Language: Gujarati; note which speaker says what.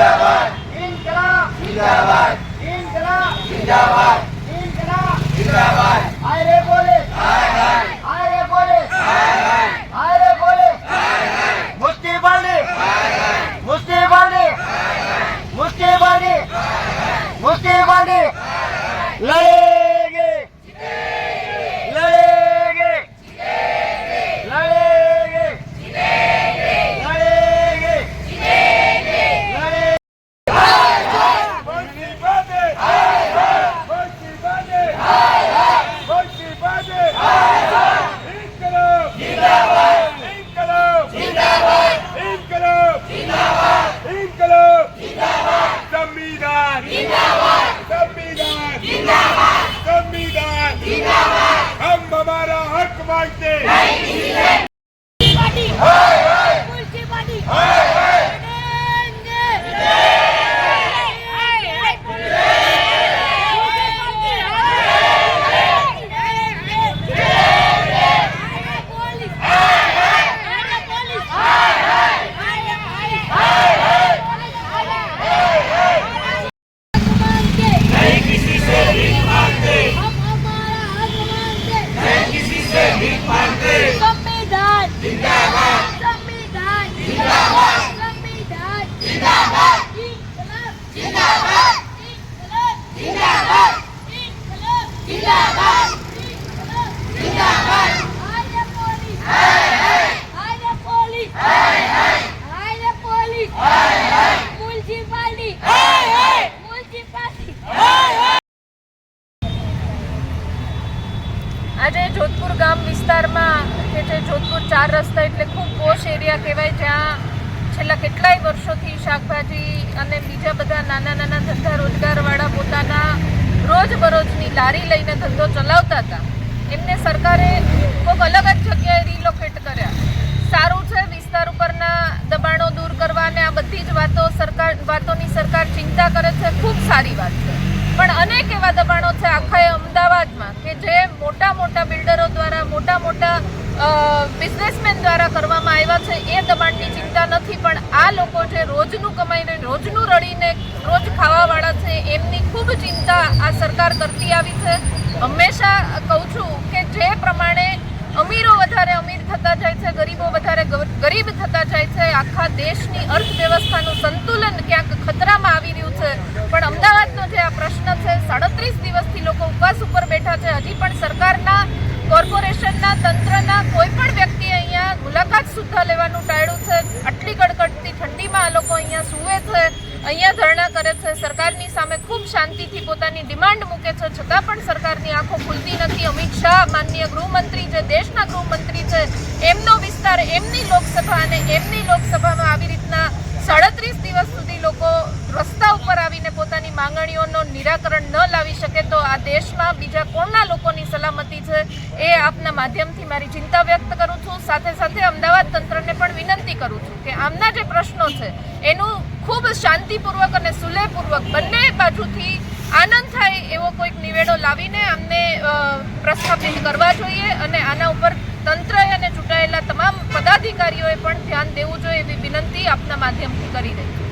Speaker 1: જિંદાબાદ. ઇન્કલાબ. જિંદાબાદ. ઇન્કલાબ. જિંદાબાદ. ઇન્કલાબ. જિંદાબાદ. હાય રે બોલે. હાય હાય. હાય રે બોલે. હાય હાય. હાય રે બોલે. હાય હાય.
Speaker 2: મુસ્તી બાલે ¡Viva વિસ્તારમાં કે જે જોધપુર ચાર રસ્તા એટલે ખૂબ પોશ એરિયા કહેવાય, જ્યાં છેલ્લા કેટલાય વર્ષોથી શાકભાજી અને બીજા બધા નાના નાના ધંધા રોજગારવાળા પોતાના રોજબરોજની લારી લઈને ધંધો ચલાવતા હતા. એમને સરકારે કોઈક અલગ જ જગ્યાએ રિલોકેટ કર્યા. સારું છે વિસ્તાર ઉપરના દબાણો દૂર કરવા અને આ બધી જ વાતો સરકાર, વાતોની સરકાર ચિંતા કરે છે. ખૂબ સારી વાત છે. પણ અનેક એવા દબાણો છે આખા અમદાવાદમાં કે જે મોટા મોટા બિલ્ડરો દ્વારા, મોટા મોટા બિઝનેસમેન દ્વારા કરવામાં આવ્યા છે, એ દબાણની ચિંતા નથી. પણ આ લોકો જે રોજનું કમાઈને, રોજનું રડીને રોજ ખાવાવાળા છે, એમની ખૂબ ચિંતા આ સરકાર કરતી આવી છે. હંમેશા કહું છું કે જે પ્રમાણે અમીરો વધારે અમીર થતા જાય છે, ગરીબો વધારે ગરીબ થતા જાય છે, આખા દેશની અર્થવ્યવસ્થાનું સંતુલન ક્યાંક ખતરામાં આવી રહ્યું છે. પણ અમદાવાદનો જે આ સાડત્રીસ દિવસથી લોકો ઉપવાસ ઉપર બેઠા છે. હજી પણ સરકારના, કોર્પોરેશનના, તંત્રના કોઈ પણ વ્યક્તિ અહીંયા મુલાકાત સુદ્ધા લેવાનું ટાળ્યું છે. આટલી કડકડતી ઠંડીમાં આ લોકો અહીંયા સૂવે છે, અહીંયા ધરણા કરે છે. સરકારની સામે ખૂબ શાંતિથી પોતાની ડિમાન્ડ મૂકે છે. છતાં પણ સરકારની આંખો ખુલતી નથી. અમિત શાહ, માનનીય ગૃહમંત્રી જે, દેશના ગૃહમંત્રી છે, એમનો વિસ્તાર, એમની લોકસભા અને એમની લોકસભામાં આવી રીતના સાડત્રીસ દિવસ સુધી લોકો રસ્તા ઉપર આવીને પોતાની માંગણીઓનો નિરાકરણ ન લાવી શકે તો આ દેશમાં બીજા કોણના લોકોની સલામતી છે એ આપના માધ્યમથી મારી ચિંતા વ્યક્ત કરું છું. સાથે સાથે અમદાવાદ તંત્રને પણ વિનંતી કરું છું કે આમના જે પ્રશ્નો છે, એનું ખૂબ શાંતિપૂર્વક અને સુલેહપૂર્વક બંને બાજુથી આનંદ થાય એવો કોઈક નિવેડો લાવીને અમને પ્રસ્થાપિત કરવા જોઈએ અને આના ઉપર તંત્રએ અને ચૂંટાયેલા તમામ પદાધિકારીઓએ પણ ધ્યાન દેવું જોઈએ એવી વિનંતી આપના માધ્યમથી કરી રહી છું.